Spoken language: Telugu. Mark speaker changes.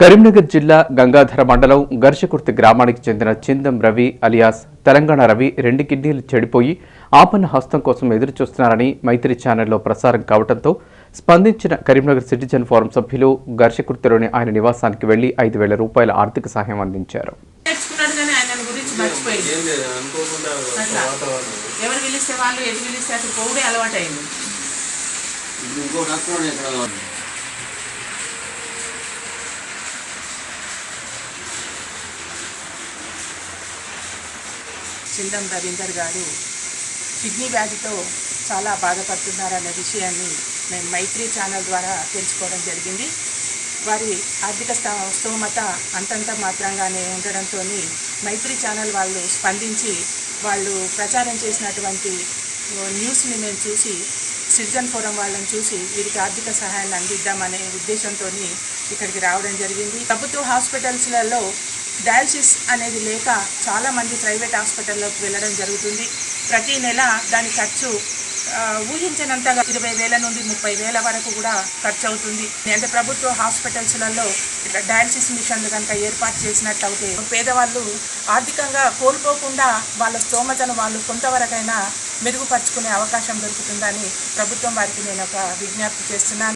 Speaker 1: కరీంనగర్ జిల్లా గంగాధర మండలం గర్షకుర్తి గ్రామానికి చెందిన చిందం రవి అలియాస్ తెలంగాణ రవి రెండు కిడ్నీలు చెడిపోయి ఆపన్న హస్తం కోసం ఎదురుచూస్తున్నారని మైత్రి ఛానల్లో ప్రసారం కావడంతో స్పందించిన కరీంనగర్ సిటిజన్ ఫోరం సభ్యులు గర్షకుర్తిలోని ఆయన నివాసానికి వెళ్ళి ఐదు వేల రూపాయల ఆర్థిక సహాయం అందించారు.
Speaker 2: ఎవరు పిలిస్తే వాళ్ళు ఎటు పిలిస్తే అసలు పోవుడే చిందం రవీందర్ గారు కిడ్నీ వ్యాధితో చాలా బాధపడుతున్నారనే విషయాన్ని మేము మైత్రి ఛానల్ ద్వారా తెలుసుకోవడం జరిగింది. వారి ఆర్థిక స్థ- అంతంత మాత్రంగానే ఉండడంతో మైత్రి ఛానల్ వాళ్ళు స్పందించి వాళ్ళు ప్రచారం చేసినటువంటి న్యూస్ని మేము చూసి సిటిజన్ ఫోరం వాళ్ళని చూసి వీరికి ఆర్థిక సహాయాన్ని అందిద్దామనే ఉద్దేశంతో ఇక్కడికి రావడం జరిగింది. ప్రభుత్వ హాస్పిటల్స్లలో డయాలసిస్ అనేది లేక చాలామంది ప్రైవేట్ హాస్పిటల్లోకి వెళ్ళడం జరుగుతుంది. ప్రతి నెల దాని ఖర్చు ఊహించినంతగా ఇరవై వేల నుండి ముప్పై వేల వరకు కూడా ఖర్చు అవుతుంది అంటే ప్రభుత్వ హాస్పిటల్స్లలో ఇట్లా డయాలసిస్ మిషన్లు కనుక ఏర్పాటు చేసినట్లయితే పేదవాళ్ళు ఆర్థికంగా కోల్పోకుండా వాళ్ళ స్తోమతను వాళ్ళు కొంతవరకైనా మెరుగుపరుచుకునే అవకాశం దొరుకుతుందని ప్రభుత్వం వారికి నేను ఒక విజ్ఞప్తి చేస్తున్నాను.